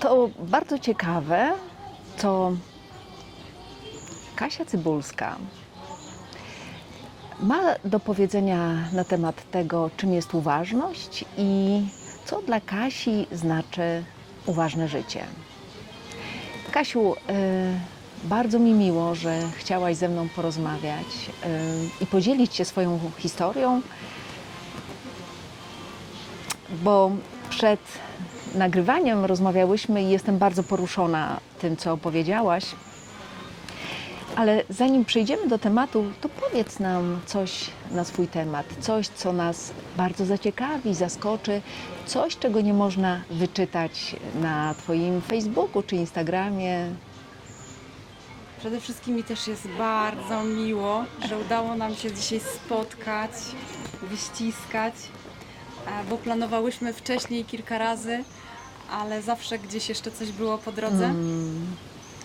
To bardzo ciekawe, co Kasia Cybulska ma do powiedzenia na temat tego, czym jest uważność i co dla Kasi znaczy uważne życie. Kasiu, y, bardzo mi miło, że chciałaś ze mną porozmawiać y, i podzielić się swoją historią, bo przed nagrywaniem rozmawiałyśmy i jestem bardzo poruszona tym, co opowiedziałaś. Ale zanim przejdziemy do tematu, to powiedz nam coś na swój temat, coś, co nas bardzo zaciekawi, zaskoczy, coś, czego nie można wyczytać na Twoim Facebooku czy Instagramie. Przede wszystkim mi też jest bardzo miło, że udało nam się dzisiaj spotkać, wyściskać, bo planowałyśmy wcześniej kilka razy, ale zawsze gdzieś jeszcze coś było po drodze.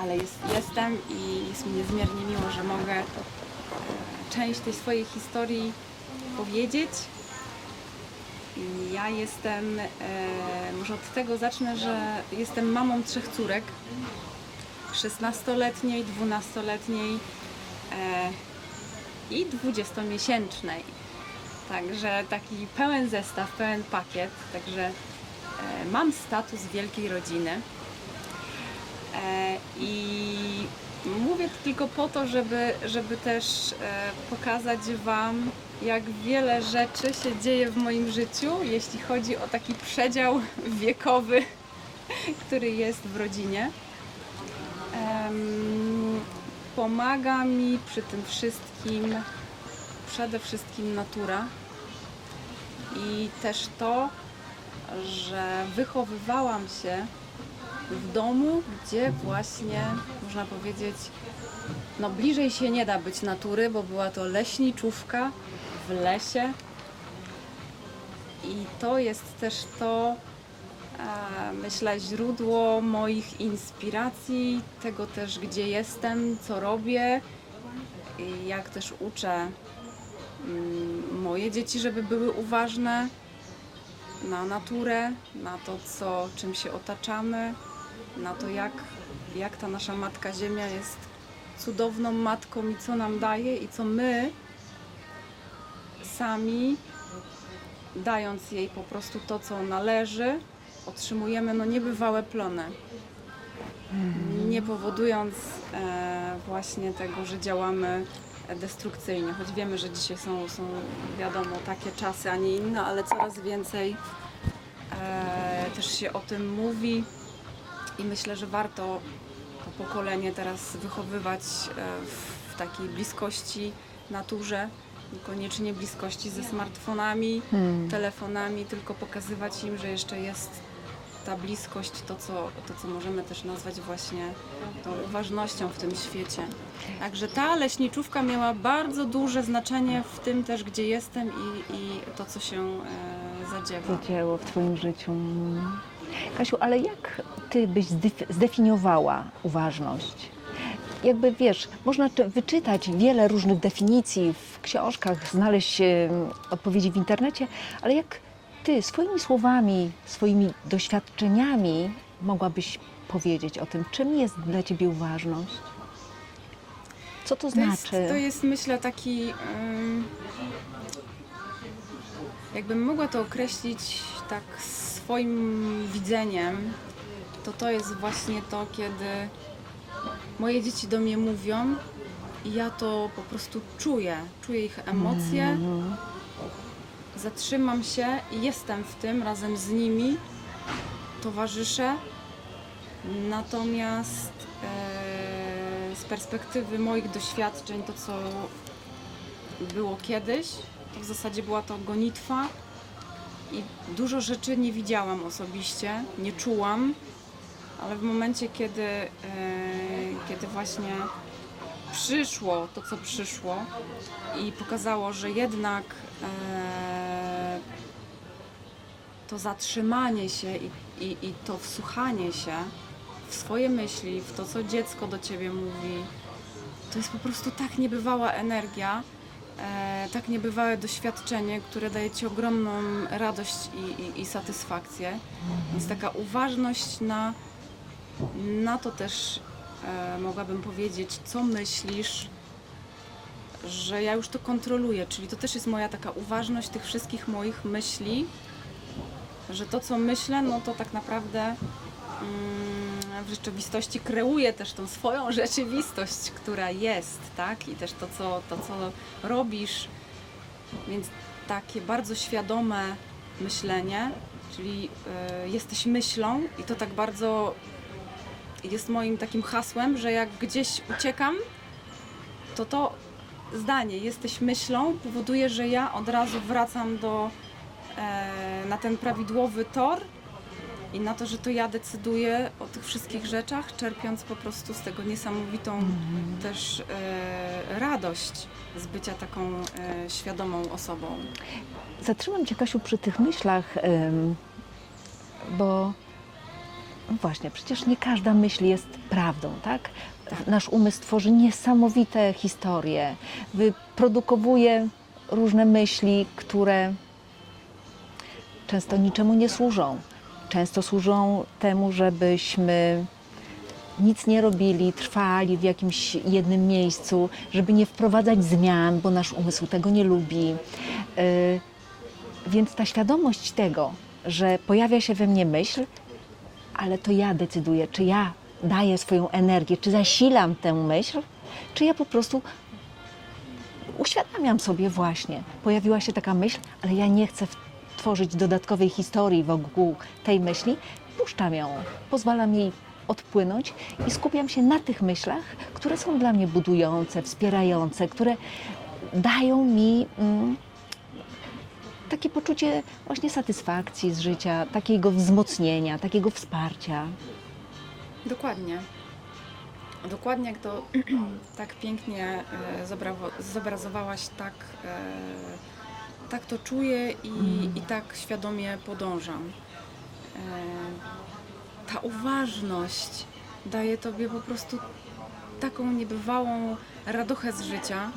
Ale jest, jestem i jest mi niezmiernie miło, że mogę e, część tej swojej historii powiedzieć. Ja jestem, e, może od tego zacznę, że jestem mamą trzech córek. 16-letniej, 12-letniej e, i 20-miesięcznej. Także taki pełen zestaw, pełen pakiet. Także mam status wielkiej rodziny. E, I mówię to tylko po to, żeby, żeby też e, pokazać Wam, jak wiele rzeczy się dzieje w moim życiu, jeśli chodzi o taki przedział wiekowy, który jest w rodzinie. Pomaga mi przy tym wszystkim przede wszystkim natura i też to, że wychowywałam się w domu, gdzie właśnie można powiedzieć, no bliżej się nie da być natury, bo była to leśniczówka w lesie. I to jest też to, e, myślę, źródło moich inspiracji, tego też, gdzie jestem, co robię jak też uczę mm, moje dzieci, żeby były uważne na naturę, na to, co, czym się otaczamy, na to, jak, jak ta nasza Matka Ziemia jest cudowną matką i co nam daje i co my sami, dając jej po prostu to, co należy, otrzymujemy no niebywałe plony. Nie powodując e, właśnie tego, że działamy destrukcyjnie, choć wiemy, że dzisiaj są, są wiadomo takie czasy, a nie inne, ale coraz więcej e, też się o tym mówi i myślę, że warto to pokolenie teraz wychowywać e, w, w takiej bliskości naturze, niekoniecznie bliskości ze smartfonami, telefonami, tylko pokazywać im, że jeszcze jest ta bliskość, to co, to co możemy też nazwać właśnie tą uważnością w tym świecie. Także ta leśniczówka miała bardzo duże znaczenie w tym też, gdzie jestem i, i to, co się e, zadziewa. W Twoim życiu. Kasiu, ale jak Ty byś zdef- zdefiniowała uważność? Jakby wiesz, można czy- wyczytać wiele różnych definicji w książkach, znaleźć em, odpowiedzi w internecie, ale jak Ty swoimi słowami, swoimi doświadczeniami mogłabyś powiedzieć o tym, czym jest dla Ciebie uważność? Co to To jest, znaczy? to jest myślę taki. ym, jakbym mogła to określić tak swoim widzeniem, to to jest właśnie to, kiedy moje dzieci do mnie mówią i ja to po prostu czuję. Czuję ich emocje, Mhm. Zatrzymam się i jestem w tym razem z nimi, towarzyszę. Natomiast e, z perspektywy moich doświadczeń, to co było kiedyś, to w zasadzie była to gonitwa i dużo rzeczy nie widziałam osobiście, nie czułam, ale w momencie, kiedy, e, kiedy właśnie przyszło to, co przyszło i pokazało, że jednak e, to zatrzymanie się i, i, i to wsłuchanie się w swoje myśli, w to, co dziecko do ciebie mówi, to jest po prostu tak niebywała energia, e, tak niebywałe doświadczenie, które daje ci ogromną radość i, i, i satysfakcję. Więc taka uważność na Na to też e, mogłabym powiedzieć, co myślisz, że ja już to kontroluję, czyli to też jest moja taka uważność tych wszystkich moich myśli, że to, co myślę, no to tak naprawdę mm, w rzeczywistości kreuje też tą swoją rzeczywistość, która jest, tak? I też to, co, to, co robisz, więc takie bardzo świadome myślenie, czyli y, jesteś myślą i to tak bardzo jest moim takim hasłem, że jak gdzieś uciekam, to to zdanie jesteś myślą powoduje, że ja od razu wracam do, na ten prawidłowy tor i na to, że to ja decyduję o tych wszystkich rzeczach, czerpiąc po prostu z tego niesamowitą też e, radość z bycia taką e, świadomą osobą. Zatrzymam Cię, Kasiu, przy tych myślach, ym, bo no właśnie, przecież nie każda myśl jest prawdą, tak? Nasz umysł tworzy niesamowite historie, wyprodukowuje różne myśli, które często niczemu nie służą. Często służą temu, żebyśmy nic nie robili, trwali w jakimś jednym miejscu, żeby nie wprowadzać zmian, bo nasz umysł tego nie lubi. Yy, więc ta świadomość tego, że pojawia się we mnie myśl, ale to ja decyduję, czy ja daję swoją energię, czy zasilam tę myśl, czy ja po prostu uświadamiam sobie właśnie, pojawiła się taka myśl, ale ja nie chcę w- tworzyć dodatkowej historii wokół tej myśli, puszczam ją, pozwalam jej odpłynąć i skupiam się na tych myślach, które są dla mnie budujące, wspierające, które dają mi mm, takie poczucie właśnie satysfakcji z życia, takiego wzmocnienia, takiego wsparcia. Dokładnie. Dokładnie jak to tak pięknie e, zobrazowałaś, tak, e, tak to czuję i, i tak świadomie podążam. E, ta uważność daje tobie po prostu taką niebywałą radochę z życia.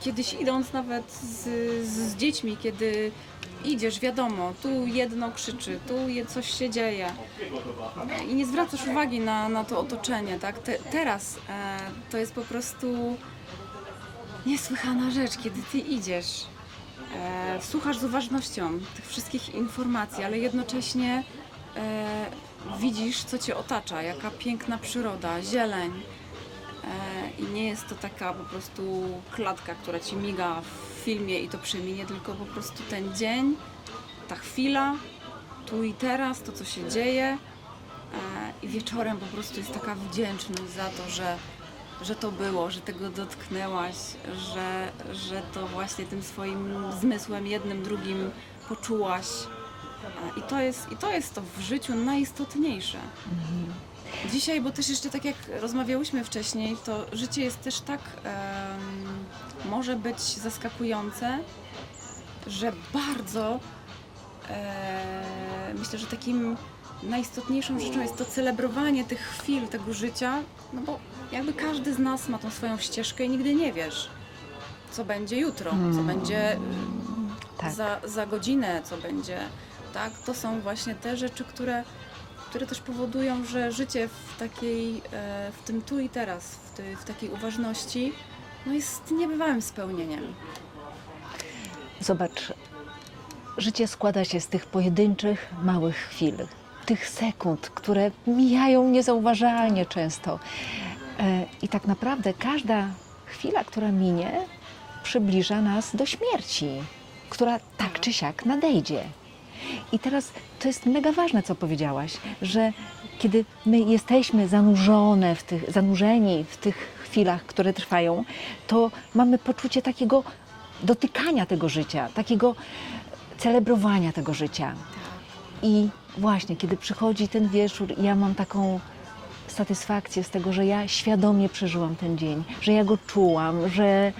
Kiedyś idąc nawet z, z dziećmi, kiedy idziesz, wiadomo, tu jedno krzyczy, tu je, coś się dzieje i nie zwracasz uwagi na, na to otoczenie, tak? Te, teraz e, to jest po prostu niesłychana rzecz, kiedy ty idziesz, e, słuchasz z uważnością tych wszystkich informacji, ale jednocześnie e, widzisz, co cię otacza, jaka piękna przyroda, zieleń. E, I nie jest to taka po prostu klatka, która ci miga w filmie i to przeminie, tylko po prostu ten dzień, ta chwila, tu i teraz, to co się dzieje. E, I wieczorem po prostu jest taka wdzięczność za to, że, że to było, że tego dotknęłaś, że, że to właśnie tym swoim zmysłem jednym, drugim poczułaś. I to jest, i to, jest to w życiu najistotniejsze. Dzisiaj, bo też jeszcze tak jak rozmawiałyśmy wcześniej, to życie jest też tak, em, może być zaskakujące, że bardzo e, myślę, że takim najistotniejszą rzeczą jest to celebrowanie tych chwil, tego życia, no bo jakby każdy z nas ma tą swoją ścieżkę i nigdy nie wiesz, co będzie jutro, co będzie Tak. za, za godzinę, co będzie, tak? To są właśnie te rzeczy, które, które też powodują, że życie w takiej, e, w tym tu i teraz, w, tej, w takiej uważności, no jest niebywałym spełnieniem. Zobacz, życie składa się z tych pojedynczych, małych chwil, tych sekund, które mijają niezauważalnie często. E, I tak naprawdę każda chwila, która minie, przybliża nas do śmierci, która tak czy siak nadejdzie. I teraz to jest mega ważne, co powiedziałaś, że kiedy my jesteśmy zanurzone w tych, zanurzeni w tych chwilach, które trwają, to mamy poczucie takiego dotykania tego życia, takiego celebrowania tego życia. I właśnie, kiedy przychodzi ten wieczór, ja mam taką satysfakcję z tego, że ja świadomie przeżyłam ten dzień, że ja go czułam, że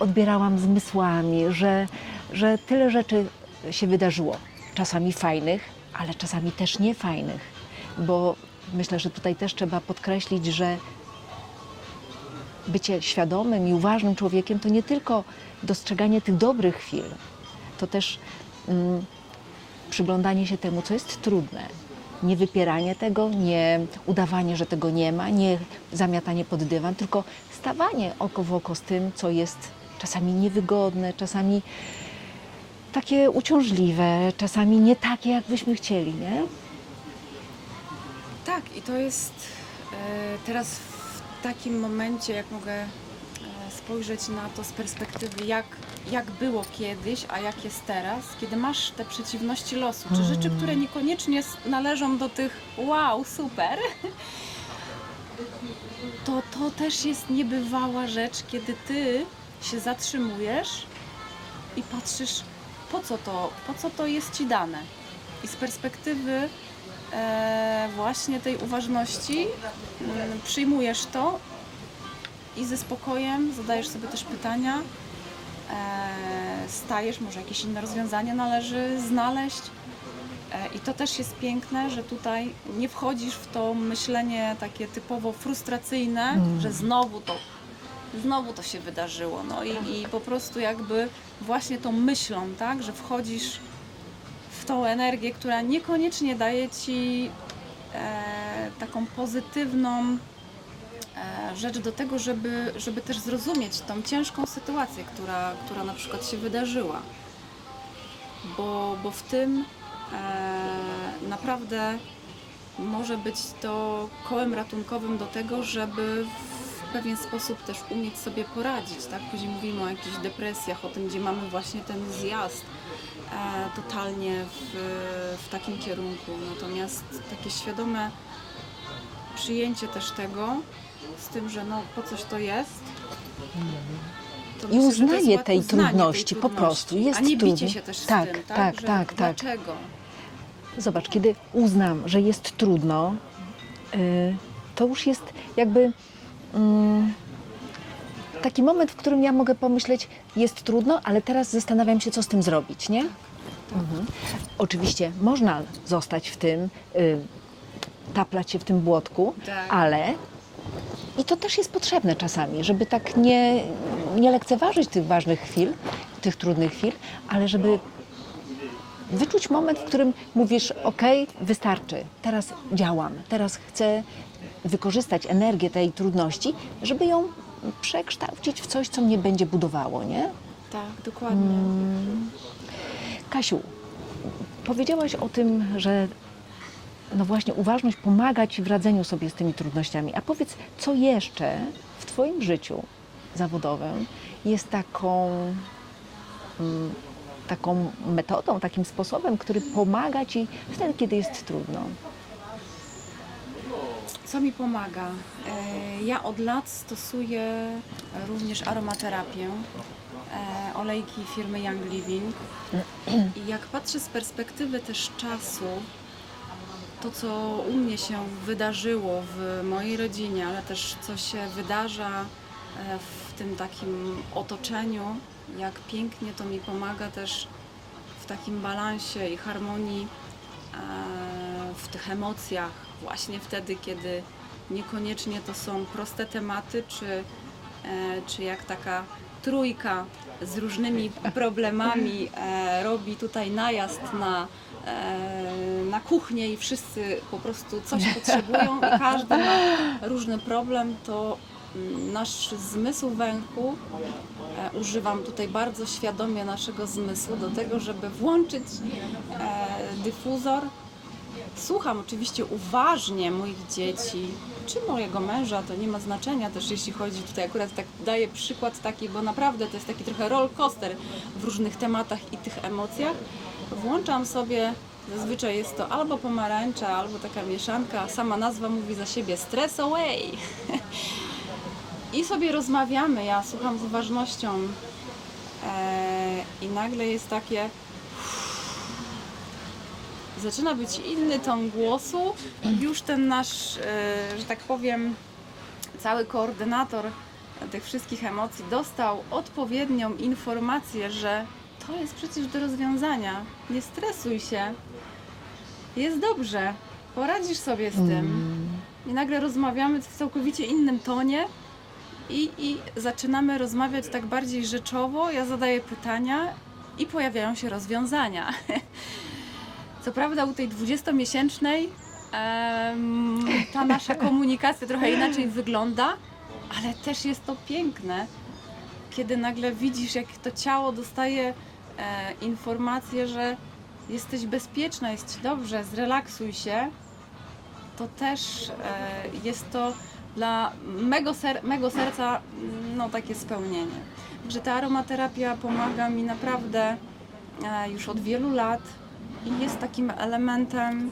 odbierałam zmysłami, że, że tyle rzeczy się wydarzyło. Czasami fajnych, ale czasami też niefajnych, bo myślę, że tutaj też trzeba podkreślić, że bycie świadomym i uważnym człowiekiem to nie tylko dostrzeganie tych dobrych chwil, to też mm, przyglądanie się temu, co jest trudne. nie wypieranie tego, nie udawanie, że tego nie ma, nie zamiatanie pod dywan, tylko stawanie oko w oko z tym, co jest czasami niewygodne, czasami takie uciążliwe, czasami nie takie, jak byśmy chcieli, nie? Tak, i to jest e, teraz w takim momencie, jak mogę spojrzeć na to z perspektywy, jak, jak było kiedyś, a jak jest teraz, kiedy masz te przeciwności losu, czy rzeczy, które niekoniecznie należą do tych wow, super, to to też jest niebywała rzecz, kiedy ty się zatrzymujesz i patrzysz, po co to, po co to jest ci dane. I z perspektywy e, właśnie tej uważności mm, przyjmujesz to i ze spokojem zadajesz sobie też pytania, e, stajesz, może jakieś inne rozwiązanie należy znaleźć. E, I to też jest piękne, że tutaj nie wchodzisz w to myślenie takie typowo frustracyjne, że znowu to, znowu to się wydarzyło. No i, i po prostu jakby właśnie tą myślą, tak, że wchodzisz w tą energię, która niekoniecznie daje ci e, taką pozytywną rzecz do tego, żeby, żeby też zrozumieć tą ciężką sytuację, która, która na przykład się wydarzyła. Bo, bo w tym e, naprawdę może być to kołem ratunkowym do tego, żeby w pewien sposób też umieć sobie poradzić. Tak? Później mówimy o jakichś depresjach, o tym, gdzie mamy właśnie ten zjazd e, totalnie w, w takim kierunku. Natomiast takie świadome przyjęcie też tego, z tym, że no po coś to jest. to I myślę, że to jest uznaje łat- tej uznanie trudności, po prostu. Jest a nie bicie trudno. się też z Tak, tym, tak? tak, że tak, tak. Dlaczego? Zobacz, kiedy uznam, że jest trudno, y, to już jest jakby mm, taki moment, w którym ja mogę pomyśleć, jest trudno, ale teraz zastanawiam się, co z tym zrobić, nie? Mhm. Oczywiście można zostać w tym, y, taplać się w tym błotku, Tak. ale i to też jest potrzebne czasami, żeby tak nie, nie lekceważyć tych ważnych chwil, tych trudnych chwil, ale żeby wyczuć moment, w którym mówisz: OK, wystarczy, teraz działam, teraz chcę wykorzystać energię tej trudności, żeby ją przekształcić w coś, co mnie będzie budowało, nie? Tak, dokładnie. Kasiu, powiedziałaś o tym, że no właśnie uważność pomaga Ci w radzeniu sobie z tymi trudnościami. A powiedz, co jeszcze w Twoim życiu zawodowym jest taką, mm, taką metodą, takim sposobem, który pomaga Ci wtedy, kiedy jest trudno? Co mi pomaga? E, Ja od lat stosuję również aromaterapię, e, olejki firmy Young Living. I jak patrzę z perspektywy też czasu, to co u mnie się wydarzyło w mojej rodzinie, ale też co się wydarza e, w tym takim otoczeniu, jak pięknie to mi pomaga też w takim balansie i harmonii e, w tych emocjach, właśnie wtedy, kiedy niekoniecznie to są proste tematy, czy, e, czy jak taka trójka z różnymi problemami e, robi tutaj najazd na, e, na kuchnię i wszyscy po prostu coś potrzebują i każdy ma różny problem, to mm, nasz zmysł węchu e, używam tutaj bardzo świadomie naszego zmysłu do tego, żeby włączyć dyfuzor. Słucham oczywiście uważnie moich dzieci, czy mojego męża, to nie ma znaczenia też jeśli chodzi tutaj akurat tak daję przykład taki, bo naprawdę to jest taki trochę roller coaster w różnych tematach i tych emocjach. Włączam sobie, zazwyczaj jest to albo pomarańcza, albo taka mieszanka, sama nazwa mówi za siebie stress away. I sobie rozmawiamy, ja słucham z uważnością e, i nagle jest takie zaczyna być inny ton głosu, już ten nasz, e, że tak powiem, cały koordynator tych wszystkich emocji dostał odpowiednią informację, że to jest przecież do rozwiązania. Nie stresuj się. Jest dobrze. Poradzisz sobie z tym. I nagle rozmawiamy w całkowicie innym tonie i, i zaczynamy rozmawiać tak bardziej rzeczowo. Ja zadaję pytania i pojawiają się rozwiązania. Co prawda u tej 20-miesięcznej em, ta nasza komunikacja trochę inaczej wygląda, ale też jest to piękne, kiedy nagle widzisz, jak to ciało dostaje e, informację, że jesteś bezpieczna, jest ci dobrze, zrelaksuj się, to też e, jest to dla mego, ser- mego serca mm, no, takie spełnienie. Że ta aromaterapia pomaga mi naprawdę e, już od wielu lat i jest takim elementem,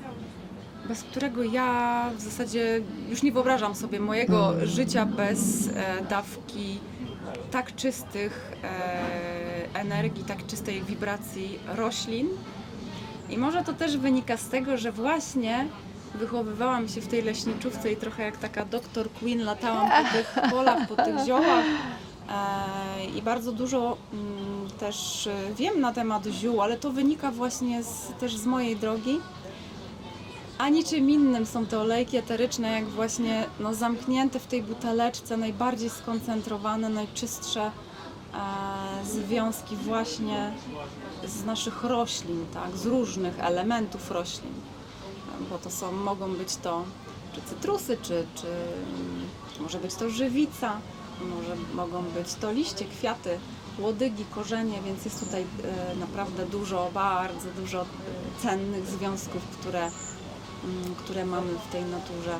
bez którego ja w zasadzie już nie wyobrażam sobie mojego życia bez e, dawki tak czystych e, energii, tak czystej wibracji roślin. I może to też wynika z tego, że właśnie wychowywałam się w tej leśniczówce i trochę jak taka doktor Queen latałam po tych polach, po tych ziołach. E, I bardzo dużo mm, też e, wiem na temat ziół, ale to wynika właśnie z, też z mojej drogi. A niczym innym są te olejki eteryczne, jak właśnie no, zamknięte w tej buteleczce, najbardziej skoncentrowane, najczystsze e, związki właśnie z naszych roślin, tak, z różnych elementów roślin. Bo to są, mogą być to czy cytrusy, czy, czy może być to żywica, może mogą być to liście, kwiaty, łodygi, korzenie, więc jest tutaj e, naprawdę dużo, bardzo dużo e, cennych związków, które, mm, które mamy w tej naturze.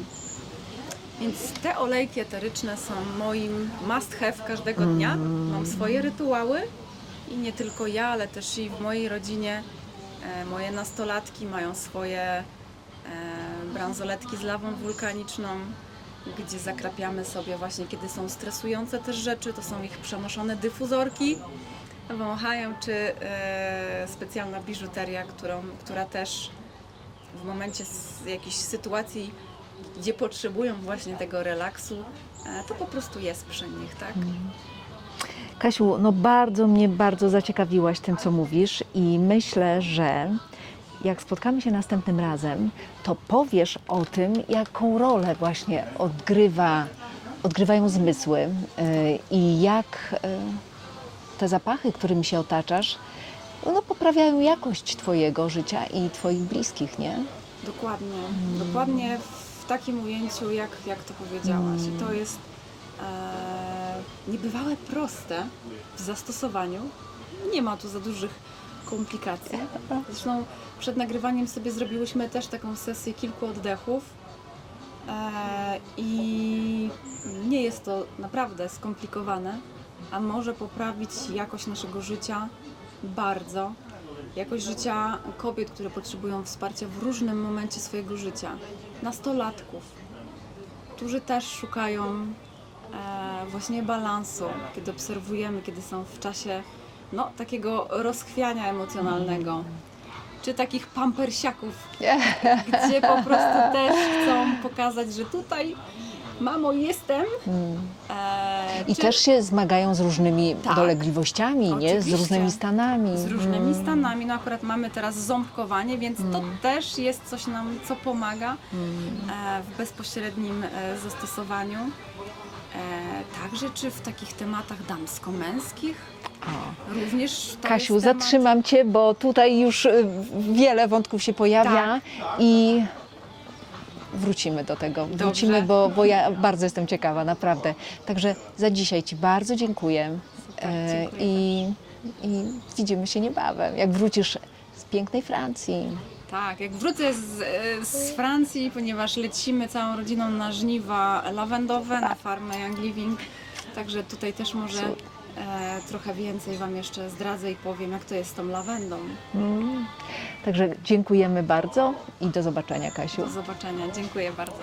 Więc te olejki eteryczne są moim must have każdego dnia. Mam swoje rytuały i nie tylko ja, ale też i w mojej rodzinie e, moje nastolatki mają swoje bransoletki z lawą wulkaniczną, gdzie zakrapiamy sobie właśnie, kiedy są stresujące też rzeczy, to są ich przenoszone dyfuzorki, wąchają, czy e, specjalna biżuteria, którą, która też w momencie z jakiejś sytuacji, gdzie potrzebują właśnie tego relaksu, e, to po prostu jest przy nich, tak? Kasiu, no bardzo mnie bardzo zaciekawiłaś tym, co mówisz i myślę, że jak spotkamy się następnym razem, to powiesz o tym, jaką rolę właśnie odgrywa, odgrywają zmysły yy, i jak yy, te zapachy, którymi się otaczasz, no, poprawiają jakość Twojego życia i Twoich bliskich, nie? Dokładnie, dokładnie w takim ujęciu, jak, jak to powiedziałaś. I to jest e, niebywałe proste w zastosowaniu. Nie ma tu za dużych komplikacji. Zresztą przed nagrywaniem sobie zrobiłyśmy też taką sesję kilku oddechów. E, I nie jest to naprawdę skomplikowane, a może poprawić jakość naszego życia bardzo. Jakość życia kobiet, które potrzebują wsparcia w różnym momencie swojego życia, nastolatków, którzy też szukają e, właśnie balansu, kiedy obserwujemy, kiedy są w czasie no, takiego rozchwiania emocjonalnego, czy takich pampersiaków, gdzie po prostu też chcą pokazać, że tutaj, mamo, jestem. E, I czy- też się zmagają z różnymi Tak. dolegliwościami, nie? Z różnymi stanami. z różnymi stanami. No akurat mamy teraz ząbkowanie, więc to Mm. też jest coś nam, co pomaga e, w bezpośrednim e, zastosowaniu. E, także czy w takich tematach damsko-męskich O. również Kasiu, temat... zatrzymam Cię, bo tutaj już y, wiele wątków się pojawia i wrócimy do tego. Wrócimy, bo, bo ja bardzo jestem ciekawa, naprawdę. Także za dzisiaj Ci bardzo dziękuję. Super, E, dziękuję I, I widzimy się niebawem, jak wrócisz z pięknej Francji. Tak, jak wrócę z, z Francji, ponieważ lecimy całą rodziną na żniwa lawendowe, na farmę Young Living, także tutaj też może e, trochę więcej Wam jeszcze zdradzę i powiem, jak to jest z tą lawendą. Mm. Także dziękujemy bardzo i do zobaczenia, Kasiu. Do zobaczenia, dziękuję bardzo.